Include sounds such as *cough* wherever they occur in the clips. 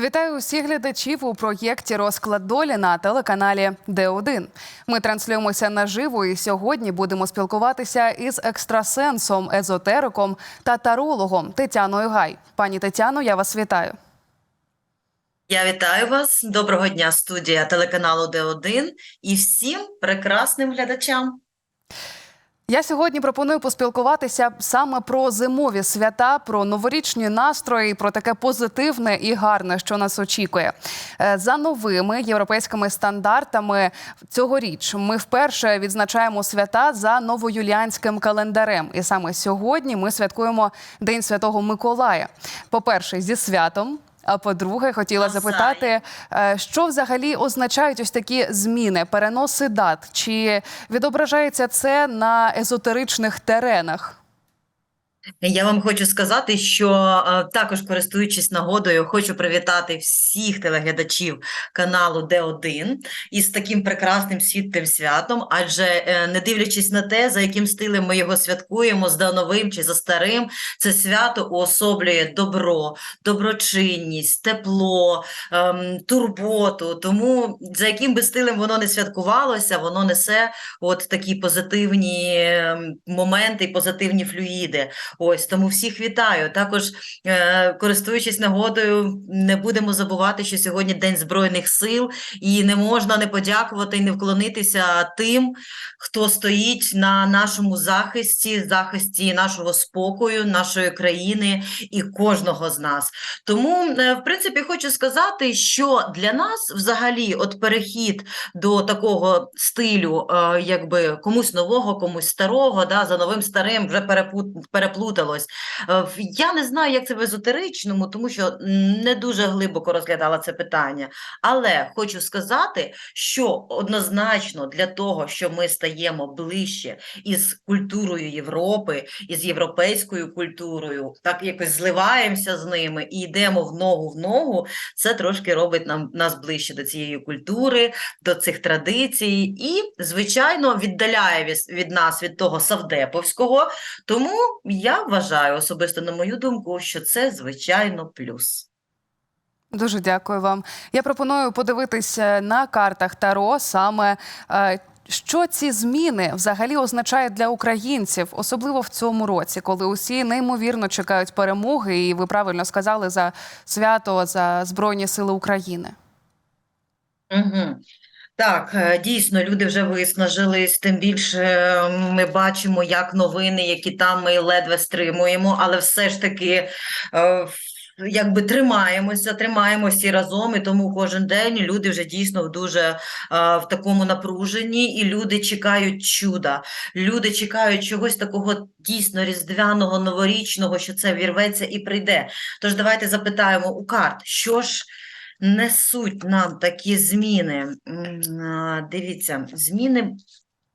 Вітаю усіх глядачів у проєкті Розклад долі на телеканалі Д1. Ми транслюємося наживо і сьогодні будемо спілкуватися із екстрасенсом, езотериком та тарологом Тетяною Гай. Пані Тетяно, я вас вітаю. Я вітаю вас. Доброго дня, студія телеканалу Д1 і всім прекрасним глядачам. Я сьогодні пропоную поспілкуватися саме про зимові свята, про новорічні настрої, про таке позитивне і гарне, що нас очікує. Е, За новими європейськими стандартами цьогоріч ми вперше відзначаємо свята за новоюліанським календарем. І саме сьогодні ми святкуємо День Святого Миколая. По-перше, зі святом. А по-друге, хотіла запитати, е, що взагалі означають ось такі зміни, переноси дат? Чи відображається це на езотеричних теренах? Я вам хочу сказати, що е, також користуючись нагодою, хочу привітати всіх телеглядачів каналу Д1 із таким прекрасним світлим святом. Адже е, не дивлячись на те, за яким стилем ми його святкуємо, за новим чи за старим, це свято уособлює добро, доброчинність, тепло, ем, турботу. Тому за яким би стилем воно не святкувалося, воно несе от такі позитивні ем, моменти, позитивні флюїди. Ось тому всіх вітаю. Також, е, користуючись нагодою, не будемо забувати, що сьогодні День Збройних сил, і не можна не подякувати і не вклонитися тим, хто стоїть на нашому захисті, захисті нашого спокою, нашої країни і кожного з нас. Тому, е, в принципі, хочу сказати, що для нас взагалі от перехід до такого стилю, е, якби комусь нового, комусь старого, да, за новим старим вже перепут- переплуталось. Е, Я не знаю, як це в езотеричному, тому що не дуже глибоко розглядала це питання. Але хочу сказати, що однозначно для того, що ми стаємо ближче із культурою Європи, із європейською культурою, так якось зливаємося з ними і йдемо в ногу в ногу, це трошки робить нам нас ближче до цієї культури, до цих традицій, і, звичайно, віддаляє від, від нас від того савдеповського. Тому я вважаю, особисто на мою думку, що це звичайно плюс. Дуже дякую вам. Я пропоную подивитися на картах Таро саме. е, Що ці зміни взагалі означають для українців, особливо в цьому році, коли усі неймовірно чекають перемоги, і ви правильно сказали за свято за Збройні Сили України. Угу. Так, е, дійсно, люди вже виснажились, тим більше е, ми бачимо, як новини, які там ми ледве стримуємо, але все ж таки е, якби тримаємося, тримаємося і разом, і тому кожен день люди вже дійсно дуже в такому напруженні, і люди чекають чуда, люди чекають чогось такого дійсно різдвяного, новорічного, що це вірветься і прийде. Тож давайте запитаємо у карт, що ж несуть нам такі зміни. Дивіться, зміни.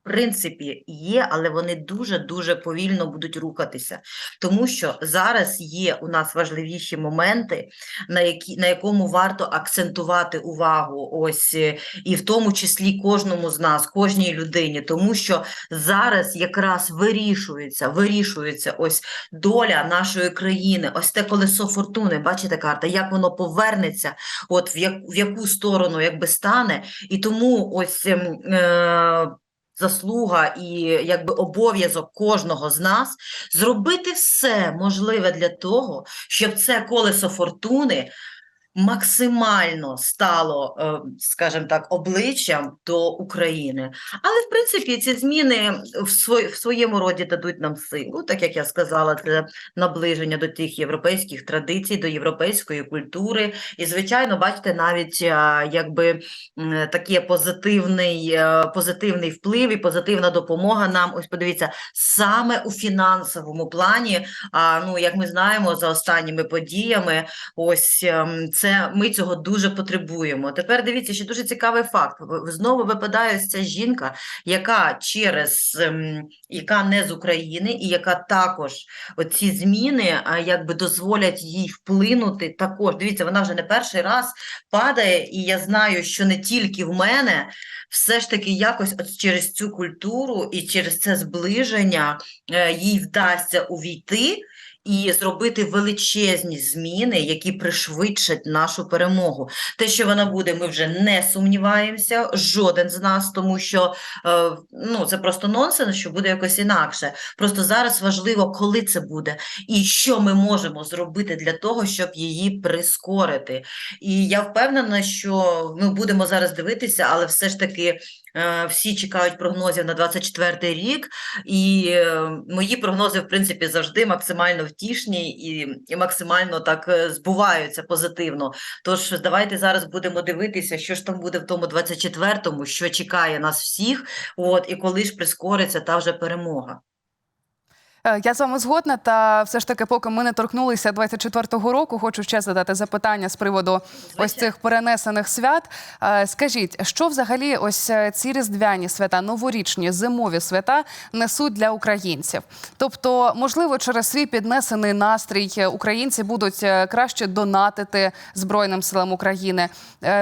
Принципі, є, але вони дуже-дуже повільно будуть рухатися, тому що зараз є у нас важливіші моменти, на які на якому варто акцентувати увагу, ось е, і в тому числі кожному з нас, кожній людині, тому що зараз якраз вирішується, вирішується ось доля нашої країни, ось те колесо фортуни. Бачите, карта, як воно повернеться, от в, як, в яку сторону якби стане, і тому ось ем, е, заслуга і якби обов'язок кожного з нас зробити все можливе для того, щоб це колесо фортуни максимально стало, е, скажімо так, обличчям до України. Але в принципі ці зміни в, своєму роді дадуть нам силу, так як я сказала, це наближення до тих європейських традицій, до європейської культури. І, звичайно, бачите, навіть якби м, такий позитивний, е, позитивний вплив і позитивна допомога нам. Ось подивіться, саме у фінансовому плані. А ну як ми знаємо, за останніми подіями, ось ем, це ми цього дуже потребуємо. Тепер дивіться, що дуже цікавий факт. Знову випадає ця жінка, яка через ем, яка не з України, і яка також оці зміни якби дозволять їй вплинути також. Дивіться, вона вже не перший раз падає, і я знаю, що не тільки в мене, все ж таки якось от через цю культуру і через це зближення е, їй вдасться увійти і зробити величезні зміни, які пришвидшать нашу перемогу. Те, що вона буде, ми вже не сумніваємося, жоден з нас, тому що е, ну, це просто нонсенс, що буде якось інакше. Просто зараз важливо, коли це буде, і що ми можемо зробити для того, щоб її прискорити. І я впевнена, що ми будемо зараз дивитися, але все ж таки всі чекають прогнозів на 24 рік, і е, мої прогнози, в принципі, завжди максимально втішні і, і максимально так е, збуваються позитивно. Тож давайте зараз будемо дивитися, що ж там буде в тому 24-му, що чекає нас всіх, от, і коли ж прискориться та вже перемога. Е, Я з вами згодна, та все ж таки, поки ми не торкнулися 24-го року, хочу ще задати запитання з приводу ось цих перенесених свят. Е, Скажіть, що взагалі ось е, ці різдвяні свята, новорічні, зимові свята несуть для українців? Тобто, можливо, через свій піднесений настрій українці будуть краще донатити Збройним силам України,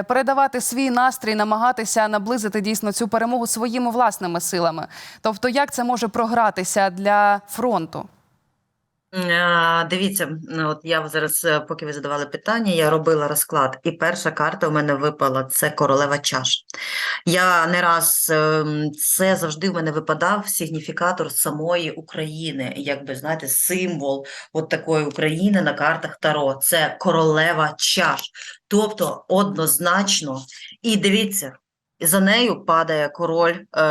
передавати свій настрій, намагатися наблизити дійсно цю перемогу своїми власними силами. Тобто, як це може програтися для фронту? А, Дивіться, ну, от я зараз, е, поки ви задавали питання, я робила розклад, і перша карта у мене випала це королева чаш. Я не раз ем, це завжди в мене випадав сигніфікатор самої України, якби знаєте, символ от такої України на картах Таро. Це королева чаш. Тобто однозначно, і дивіться. За нею падає король е,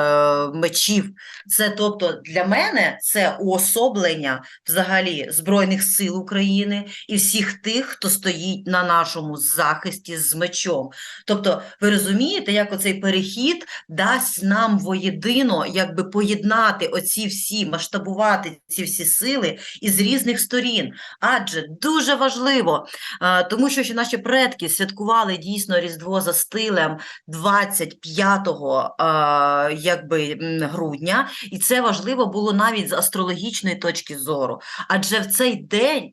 мечів. Це тобто для мене це уособлення взагалі Збройних сил України і всіх тих, хто стоїть на нашому захисті з мечом. Тобто, ви розумієте, як оцей перехід дасть нам воєдино якби поєднати оці всі, масштабувати ці всі сили із різних сторін. Адже дуже важливо, е, тому що наші предки святкували дійсно Різдво за стилем 25 е, якби, грудня, і це важливо було навіть з астрологічної точки зору. Адже в цей день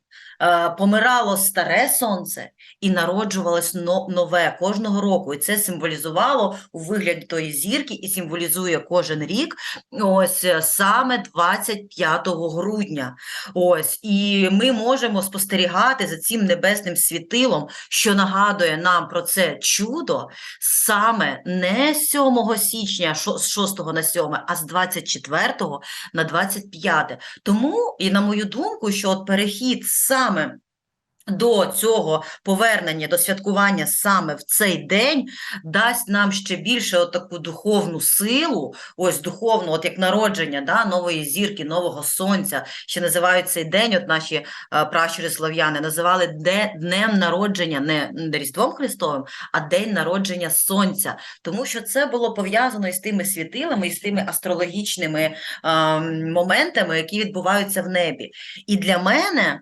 помирало старе сонце і народжувалось нове кожного року. І це символізувало у вигляді тої зірки і символізує кожен рік ось е, саме 25 грудня. Ось, і ми можемо спостерігати за цим небесним світилом, що нагадує нам про це чудо саме не з 7 січня, з 6 на 7, а з 24 на 25. Тому, і на мою думку, що от перехід саме до цього повернення, до святкування саме в цей день дасть нам ще більше таку духовну силу, ось духовну, от як народження да, нової зірки, нового сонця, ще називають цей день, от наші е, пращури слав'яни називали днем народження, не Різдвом Христовим, а день народження сонця, тому що це було пов'язано із тими світилами, і з тими астрологічними е, моментами, які відбуваються в небі. І для мене,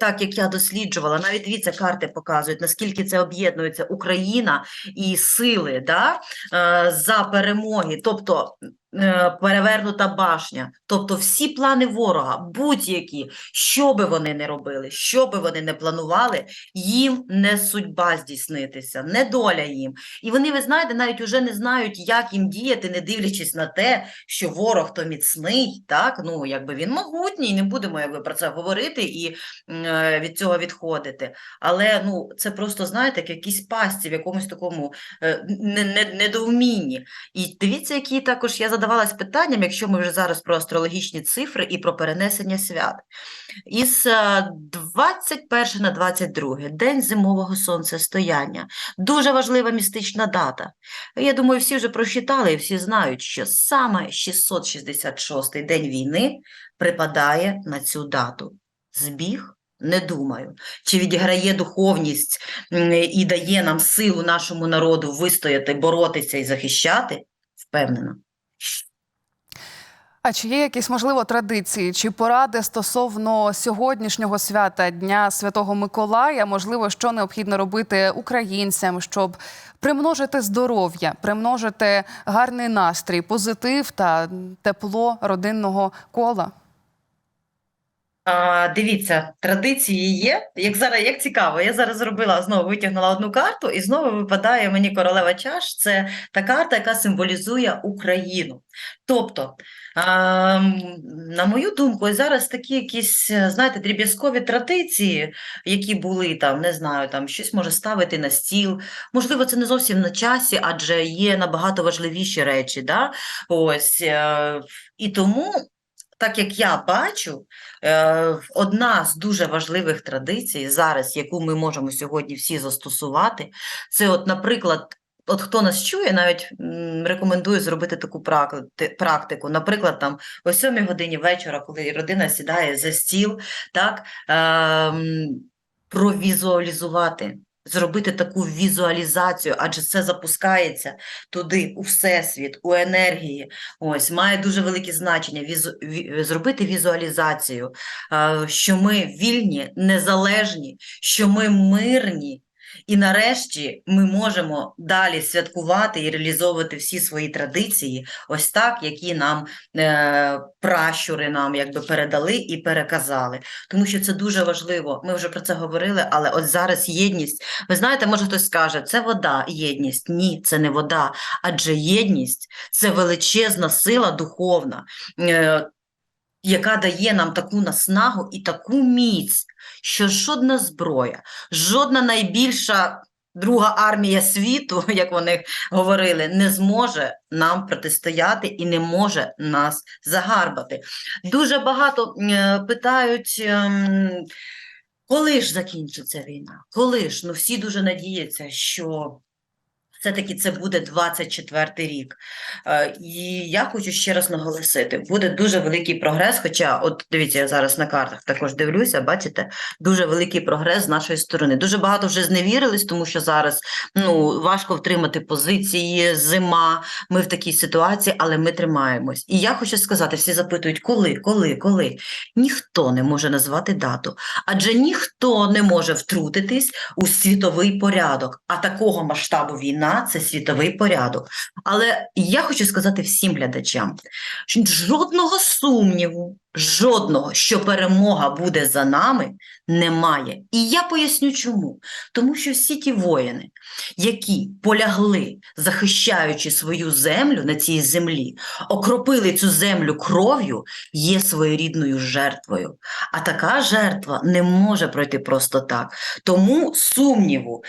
так як я досліджувала, навіть дивіться, карти показують, наскільки це об'єднується Україна і сили да, е, за перемоги, тобто перевернута башня, тобто всі плани ворога, будь-які, що би вони не робили, що би вони не планували, їм не судьба здійснитися, не доля їм. І вони, ви знаєте, навіть уже не знають, як їм діяти, не дивлячись на те, що ворог то міцний, так, ну, якби він могутній, не будемо якби, про це говорити і е, від цього відходити. Але, ну, це просто, знаєте, як якісь пасті в якомусь такому е, не, не, недоумінні. І дивіться, які також я задавалась питанням, якщо ми вже зараз про астрологічні цифри і про перенесення свят. Із е, 21 на 22 день зимового сонцестояння. Дуже важлива містична дата. Я думаю, всі вже прочитали і всі знають, що саме 666 день війни припадає на цю дату. Збіг? Не думаю. Чи відіграє духовність і дає нам силу нашому народу вистояти, боротися і захищати? Впевнена. А чи є якісь можливо традиції чи поради стосовно сьогоднішнього свята Дня Святого Миколая? Можливо, що необхідно робити українцям, щоб примножити здоров'я, примножити гарний настрій, позитив та тепло родинного кола? А, дивіться, традиції є. Як зараз, як цікаво, я зараз зробила знову витягнула одну карту, і знову випадає мені королева чаш. Це та карта, яка символізує Україну. Тобто, а, на мою думку, зараз такі якісь, знаєте, дріб'язкові традиції, які були там, не знаю, там щось може ставити на стіл. Можливо, це не зовсім на часі, адже є набагато важливіші речі. Да? Ось, е, і тому. Так як я бачу, Е, Одна з дуже важливих традицій зараз, яку ми можемо сьогодні всі застосувати, це, от, наприклад, от хто нас чує, навіть рекомендую зробити таку практику. Наприклад, там о 7 годині вечора, коли родина сідає за стіл, так, ем, провізуалізувати. Зробити таку візуалізацію, адже це запускається туди, у всесвіт, у енергії. Ось має дуже велике значення візу, ві- зробити візуалізацію, е, що ми вільні, незалежні, що ми мирні. І нарешті ми можемо далі святкувати і реалізовувати всі свої традиції, ось так, які нам е, пращури нам якби передали і переказали. Тому що це дуже важливо. Ми вже про це говорили, але от зараз єдність. Ви знаєте, може хтось скаже, це вода, єдність. Ні, це не вода, адже єдність це величезна сила духовна. Е, яка дає нам таку наснагу і таку міць, що жодна зброя, жодна найбільша друга армія світу, *laughs* як вони говорили, не зможе нам протистояти і не може нас загарбати. Дуже багато е, питають. ем, Коли ж закінчиться війна? Коли ж? Ну всі дуже надіються, що все-таки це буде 24 рік. Е, І я хочу ще раз наголосити, буде дуже великий прогрес. Хоча, от дивіться, я зараз на картах також дивлюся, бачите, дуже великий прогрес з нашої сторони. Дуже багато вже зневірились, тому що зараз ну, важко втримати позиції, зима. Ми в такій ситуації, але ми тримаємось. І я хочу сказати, всі запитують, коли, коли, коли. Ніхто не може назвати дату, адже ніхто не може втрутитись у світовий порядок. А такого масштабу війна це світовий порядок. Але я хочу сказати всім глядачам, жодного сумніву, жодного, що перемога буде за нами, немає. І я поясню чому. Тому що всі ті воїни, які полягли, захищаючи свою землю на цій землі, окропили цю землю кров'ю, є своєрідною жертвою. А така жертва не може пройти просто так. Тому сумніву,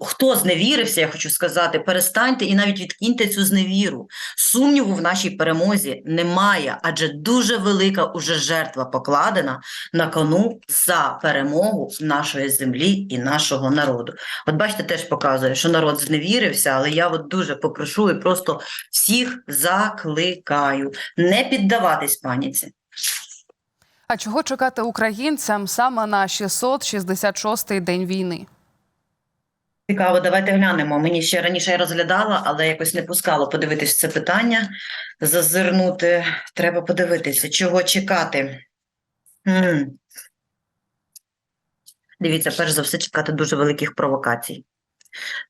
хто зневірився, я хочу сказати, перестаньте і навіть відкиньте цю зневіру. Сумніву в нашій перемозі немає, адже дуже велика уже жертва покладена на кону за перемогу нашої землі і нашого народу. От бачите, теж показує, що народ зневірився, але я от дуже попрошу і просто всіх закликаю не піддаватись паніці. А чого чекати українцям саме на 666-й день війни? Цікаво, давайте глянемо. Мені ще раніше я розглядала, але якось не пускало подивитись це питання, зазирнути. Треба подивитися, чого чекати. М. Дивіться, перш за все, чекати дуже великих провокацій.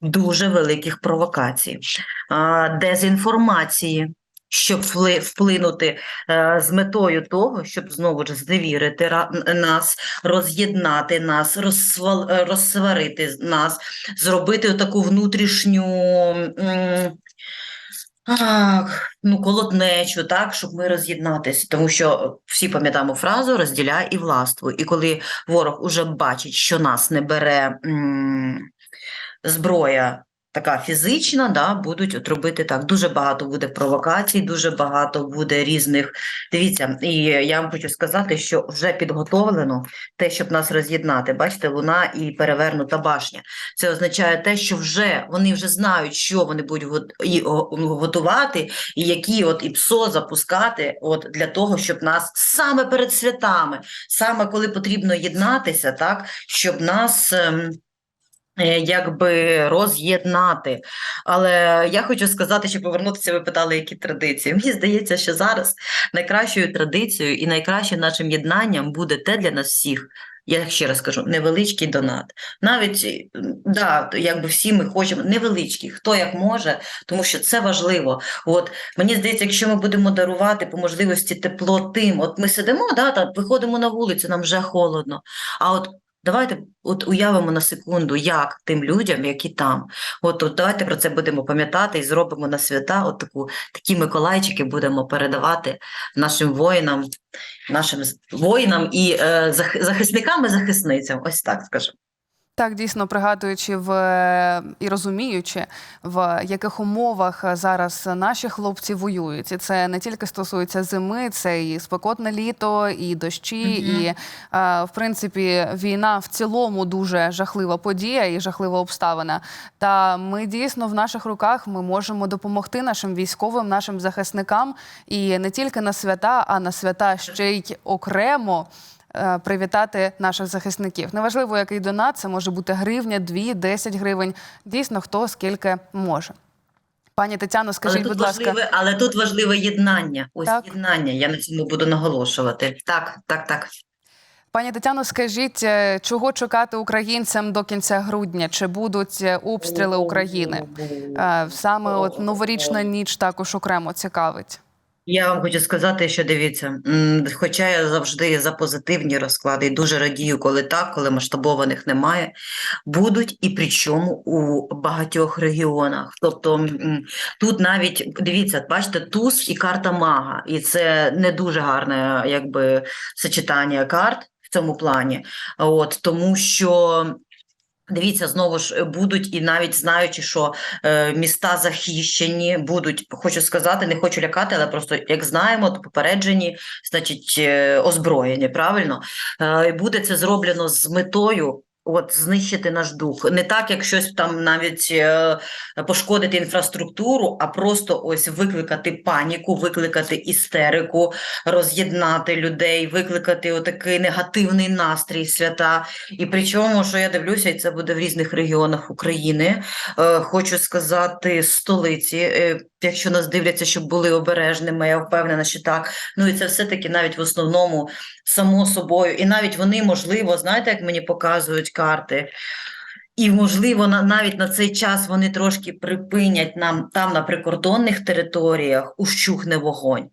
Дуже великих провокацій, а, дезінформації, щоб впли- вплинути е, з метою того, щоб знову ж зневірити нас, роз'єднати нас, е, розсварити нас, зробити таку внутрішню. Ах, ну, колотнечу, так, щоб ми роз'єднатися, тому що всі пам'ятаємо фразу розділяй і властвуй. І коли ворог уже бачить, що нас не бере м, зброя така фізична, да, будуть от робити так. Дуже багато буде провокацій, дуже багато буде різних. Дивіться, і я вам хочу сказати, що вже підготовлено те, щоб нас роз'єднати. Бачите, луна і перевернута башня. Це означає те, що вже вони вже знають, що вони будуть готувати, і які от і ПСО запускати, от для того, щоб нас саме перед святами, саме коли потрібно єднатися, так щоб нас. Е, Якби роз'єднати. Але я хочу сказати, що повернутися, ви питали, які традиції. Мені здається, що зараз найкращою традицією і найкращим нашим єднанням буде те для нас всіх Я ще раз кажу, невеличкий донат. Навіть да, якби всі ми хочемо невеличкий, хто як може, тому що це важливо. От мені здається, якщо ми будемо дарувати по можливості тепло тим, от ми сидимо, да, та виходимо на вулицю, нам вже холодно. А от давайте от уявимо на секунду, як тим людям, які там. От, от давайте про це будемо пам'ятати і зробимо на свята. От таку такі Миколайчики будемо передавати нашим воїнам, нашим воїнам і е, захисникам і захисницям. Ось так скажемо. Так, дійсно пригадуючи в е, і розуміючи, в яких умовах е, зараз наші хлопці воюють, і це не тільки стосується зими, це і спекотне літо, і дощі, Мгм. і е, в принципі війна в цілому дуже жахлива подія і жахлива обставина. Та ми дійсно в наших руках ми можемо допомогти нашим військовим, нашим захисникам, і не тільки на свята, а на свята ще й окремо привітати наших захисників. Неважливо, який донат, це може бути гривня, дві, десять гривень. Дійсно, хто скільки може. Пані Тетяно, скажіть, але будь ласка, важливе, але тут важливе єднання. Ось Так. єднання. Я на цьому буду наголошувати. Так, так, так. пані Тетяно, скажіть, е, чого чекати українцям до кінця грудня? Чи будуть е, обстріли України? Е, Саме от новорічна ніч також окремо цікавить. Я вам хочу сказати, що дивіться, хоча я завжди за позитивні розклади і дуже радію, коли так, коли масштабованих немає, будуть і причому у багатьох регіонах. Тобто тут навіть дивіться, бачите, туз і карта мага, і це не дуже гарне, якби сочетання карт в цьому плані. От тому що. Дивіться, знову ж будуть і навіть знаючи, що е, міста захищені, будуть, хочу сказати, не хочу лякати, але просто як знаємо, то попереджені, значить, е, озброєні, правильно? Е, буде це зроблено з метою. От знищити наш дух, не так, як щось там навіть е, пошкодити інфраструктуру, а просто ось викликати паніку, викликати істерику, роз'єднати людей, викликати отакий негативний настрій свята. І причому, що я дивлюся, і це буде в різних регіонах України. Е, хочу сказати, столиці, е, якщо нас дивляться, щоб були обережними, я впевнена, що так. Ну і це все-таки навіть в основному само собою. І навіть вони, можливо, знаєте, як мені показують карти. І, можливо, на, навіть на цей час вони трошки припинять нам там на прикордонних територіях ущухне вогонь,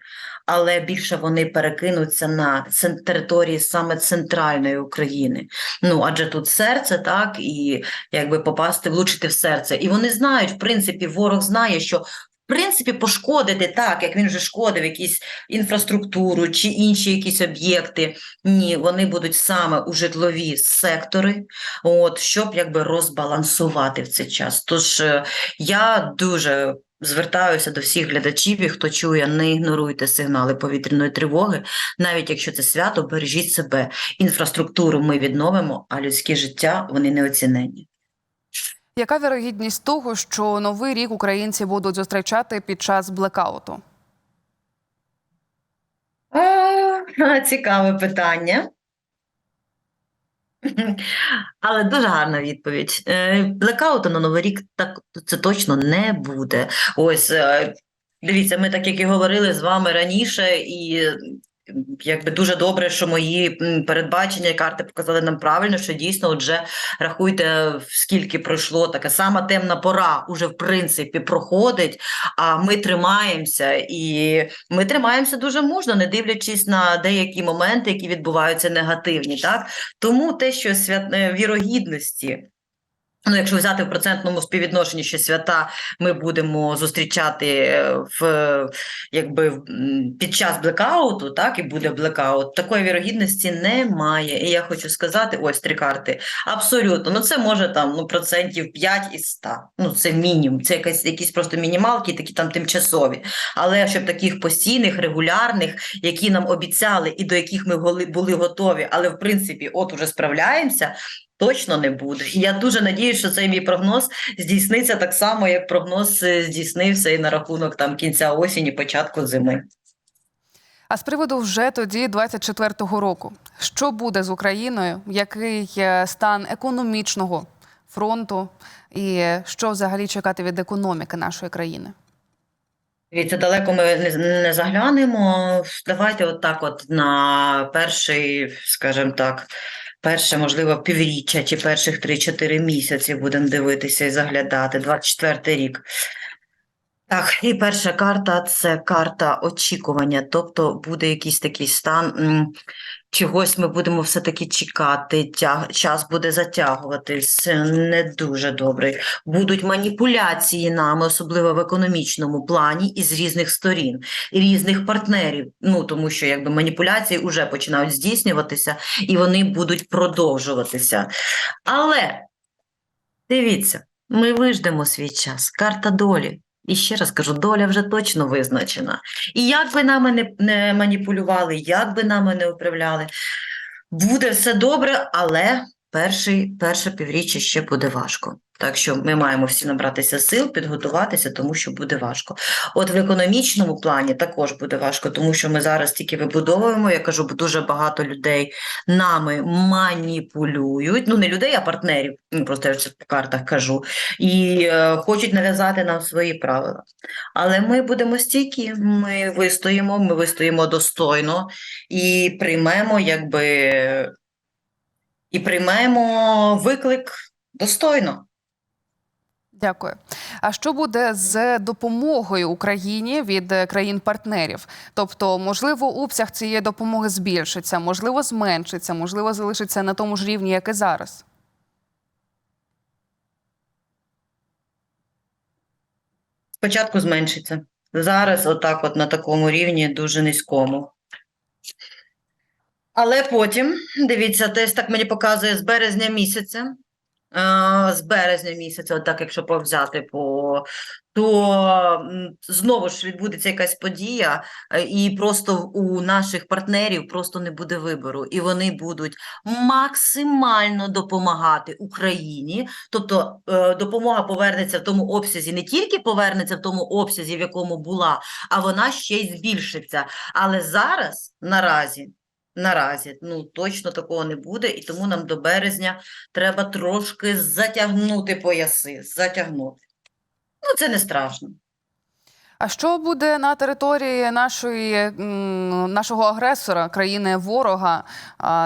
але більше вони перекинуться на території саме центральної України. Ну, адже тут серце, так, і якби попасти, влучити в серце. І вони знають, в принципі, ворог знає, що принципі пошкодити так, як він вже шкодив якісь інфраструктуру чи інші якісь об'єкти. Ні, вони будуть саме у житлові сектори, от щоб якби розбалансувати в цей час. Тож е, я дуже звертаюся до всіх глядачів, і хто чує, не ігноруйте сигнали повітряної тривоги, навіть якщо це свято, бережіть себе. Інфраструктуру ми відновимо, а людське життя вони неоціненні. Яка вірогідність того, що новий рік українці будуть зустрічати під час блекауту? Цікаве питання. *laughs* Але дуже гарна відповідь. Е, Блекауту на Новий рік так це точно не буде. Ось е, дивіться, ми так як і говорили з вами раніше, і якби дуже добре, що мої передбачення і карти показали нам правильно, що дійсно, отже, рахуйте, скільки пройшло така сама темна пора, уже в принципі проходить. А ми тримаємося, і ми тримаємося дуже мужно, не дивлячись на деякі моменти, які відбуваються негативні. Так тому те, що свят... е, вірогідності. Ну, якщо взяти в процентному співвідношенні, що свята ми будемо зустрічати е, в якби під час блекауту, так і буде блекаут, такої вірогідності немає. І я хочу сказати, ось три карти. Абсолютно, ну це може там ну процентів 5 із 100. Ну це мінімум, це якась якісь просто мінімалки, такі там тимчасові. Але щоб таких постійних, регулярних, які нам обіцяли і до яких ми були готові, але в принципі, от уже справляємося. Точно не буде. І я дуже надіюся, що цей мій прогноз здійсниться так само, як прогноз е, здійснився і на рахунок там кінця осені, початку зими. А з приводу вже тоді 24-го року, що буде з Україною? Який е, стан економічного фронту, і що взагалі чекати від економіки нашої країни? Дивіться, далеко ми не, не заглянемо. Давайте от так от на перший, скажімо так, перше, можливо, півріччя чи перших 3-4 місяці будемо дивитися і заглядати, 24 рік. Так, і перша карта це карта очікування, тобто буде якийсь такий стан, чогось ми будемо все-таки чекати, тяг, час буде затягуватись, не дуже добре. Будуть маніпуляції нами, особливо в економічному плані, із різних сторін, різних партнерів. Ну, тому що якби маніпуляції вже починають здійснюватися, і вони будуть продовжуватися. Але дивіться, ми виждемо свій час, карта долі. І ще раз кажу, доля вже точно визначена. І як би нами не, не маніпулювали, як би нами не управляли, буде все добре, але перший, перше півріччя ще буде важко. Так що ми маємо всі набратися сил, підготуватися, тому що буде важко. От в економічному плані також буде важко, тому що ми зараз тільки вибудовуємо. Я кажу, бо дуже багато людей нами маніпулюють. Ну, не людей, а партнерів. Ну, просто я по картах кажу. І е, хочуть нав'язати нам свої правила. Але ми будемо стійкі, ми вистоїмо, ми вистоїмо достойно і приймемо, якби, і приймемо виклик достойно. Дякую. А що буде з допомогою Україні від країн-партнерів? Тобто, можливо, обсяг цієї допомоги збільшиться, можливо, зменшиться, можливо, залишиться на тому ж рівні, як і зараз. Спочатку зменшиться. Зараз отак от на такому рівні дуже низькому. Але потім, дивіться, десь так мені показує з березня місяця. е, З березня місяця, отак, якщо повзяти по то знову ж відбудеться якась подія, е, і просто у наших партнерів просто не буде вибору, і вони будуть максимально допомагати Україні. Тобто е, допомога повернеться в тому обсязі, не тільки повернеться в тому обсязі, в якому була, а вона ще й збільшиться. Але зараз наразі. Наразі ну точно такого не буде, і тому нам до березня треба трошки затягнути пояси, затягнути. Ну, це не страшно. А що буде на території нашої нашого агресора, країни ворога,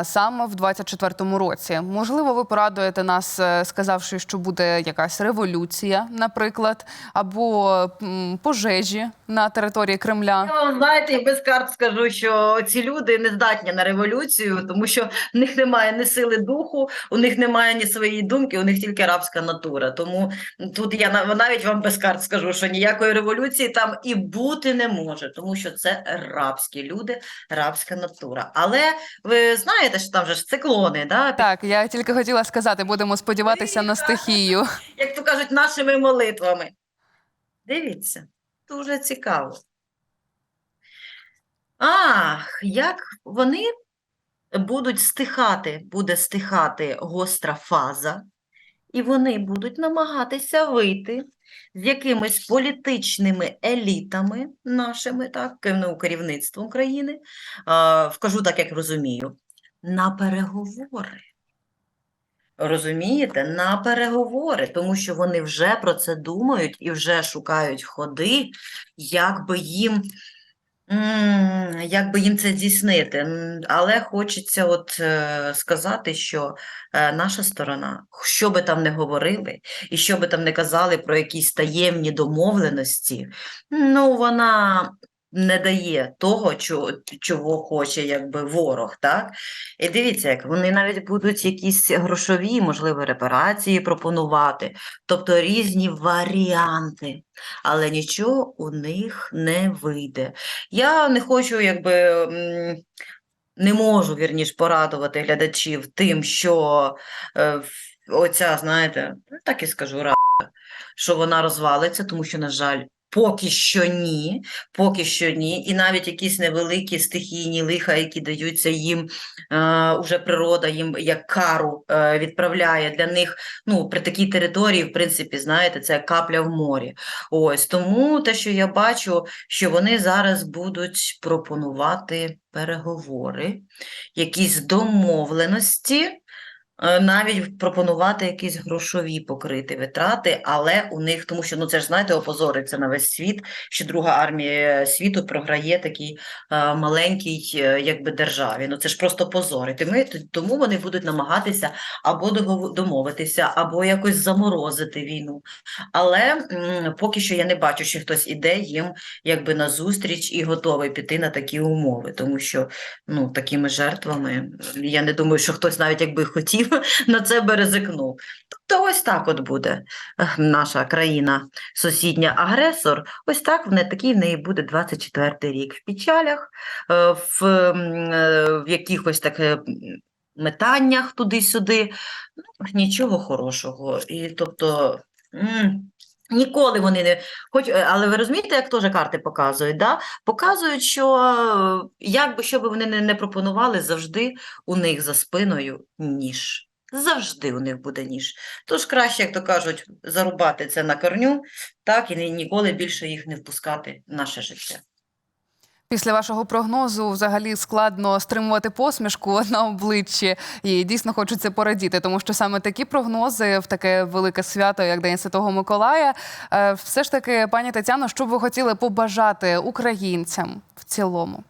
саме в 24-му році? Можливо, ви порадуєте нас, е, сказавши, що буде якась революція, наприклад, або пожежі на території Кремля. Я вам знаєте, і без карт скажу, що ці люди не здатні на революцію, тому що в них немає ні сили духу, у них немає ні своєї думки, у них тільки рабська натура. Тому тут я нав- навіть вам без карт скажу, що ніякої революції там і бути не може, тому що це рабські люди, рабська натура. Але ви знаєте, що там же ж циклони, да? Так, я тільки хотіла сказати, будемо сподіватися на стихію. як то кажуть, нашими молитвами. Дивіться, дуже цікаво. Ах, як вони будуть стихати, буде стихати гостра фаза, і вони будуть намагатися вийти з якимись політичними елітами нашими, так, ну, керівництвом країни, вкажу так, як розумію, на переговори. Розумієте, на переговори, тому що вони вже про це думають і вже шукають ходи, як би їм, як би їм це здійснити. Але хочеться от е, сказати, що е, наша сторона, що би там не говорили, і що би там не казали про якісь таємні домовленості, ну вона не дає того, чого, хоче якби ворог, так? І дивіться, як вони навіть будуть якісь грошові, можливо, репарації пропонувати, тобто різні варіанти, але нічого у них не вийде. Я не хочу, якби. Не можу, вірніш, порадувати глядачів тим, що е, оця, знаєте, ну, так і скажу, ра- що вона розвалиться, тому що, на жаль, поки що ні, поки що ні. І навіть якісь невеликі стихійні лиха, які даються їм, е, уже природа їм як кару е, відправляє для них, ну, при такій території, в принципі, знаєте, це капля в морі. Ось, тому те, що я бачу, що вони зараз будуть пропонувати переговори, якісь домовленості, навіть пропонувати якісь грошові покрити витрати, але у них, тому що ну це ж знаєте, опозориться на весь світ, що друга армія світу програє такій е, маленькій, е, якби державі. Ну це ж просто позор. І тому, тому вони будуть намагатися або домовитися, або якось заморозити війну. Але м, поки що я не бачу, що хтось іде їм якби на зустріч і готовий піти на такі умови, тому що ну такими жертвами я не думаю, що хтось навіть якби хотів на це би ризикнув. Тобто ось так от буде наша країна, сусідня агресор. Ось так в не такий в неї буде 24-й рік в печалях, е, в, е, в якихось так. метаннях туди-сюди. Ну, нічого хорошого. І тобто. Ніколи вони не хоч, е, але ви розумієте, як теж карти показують, да? Показують, що е, як би що би вони не, не пропонували, завжди у них за спиною ніж. Завжди у них буде ніж. Тож краще, як то кажуть, зарубати це на корню, так і ніколи більше їх не впускати в наше життя. Після вашого прогнозу взагалі складно стримувати посмішку *laughs* на обличчі, і дійсно хочеться порадіти, тому що саме такі прогнози в таке велике свято, як День Святого Миколая, е, все ж таки, пані Тетяно, що б ви хотіли побажати українцям в цілому?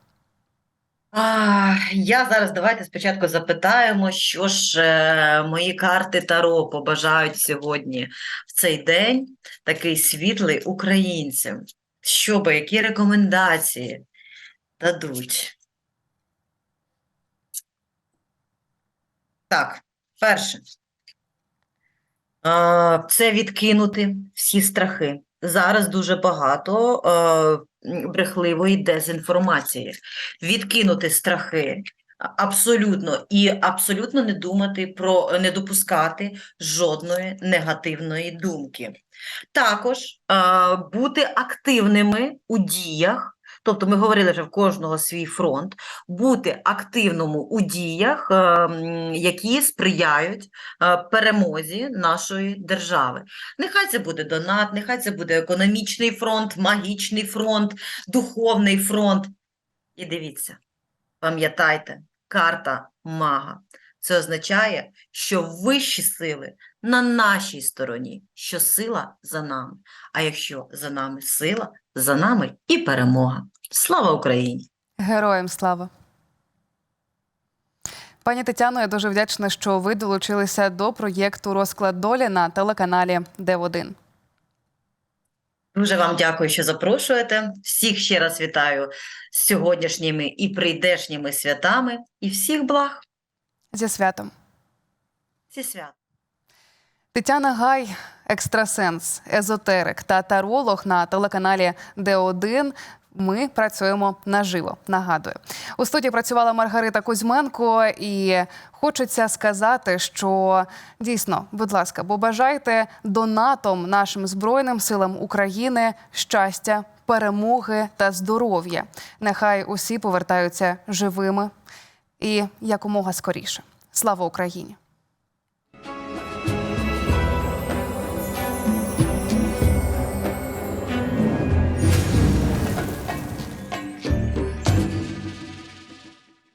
Я зараз давайте спочатку запитаємо, що ж е, мої карти Таро побажають сьогодні в цей день, такий світлий українцям. Що би, які рекомендації дадуть? Так, перше. Це відкинути всі страхи. Зараз дуже багато брехливої дезінформації. Відкинути страхи абсолютно і абсолютно не думати про не допускати жодної негативної думки. Також бути активними у діях. Тобто ми говорили вже в кожного свій фронт, бути активному у діях, е, які сприяють е, перемозі нашої держави. Нехай це буде донат, нехай це буде економічний фронт, магічний фронт, духовний фронт. І дивіться, пам'ятайте, карта мага. Це означає, що вищі сили на нашій стороні, що сила за нами. А якщо за нами сила, за нами і перемога. Слава Україні! Героям слава! Пані Тетяно, я дуже вдячна, що ви долучилися до проєкту Розклад долі на телеканалі ДЕВ1. Дуже вам дякую, що запрошуєте. Всіх ще раз вітаю з сьогоднішніми і прийдешніми святами і всіх благ. Зі святом! Зі свят. Тетяна Гай, екстрасенс, езотерик та таролог на телеканалі Д1. Ми працюємо наживо. Нагадую, у студії працювала Маргарита Кузьменко, і хочеться сказати, що дійсно, будь ласка, бо бажайте донатом нашим збройним силам України щастя, перемоги та здоров'я. Нехай усі повертаються живими і якомога скоріше. Слава Україні!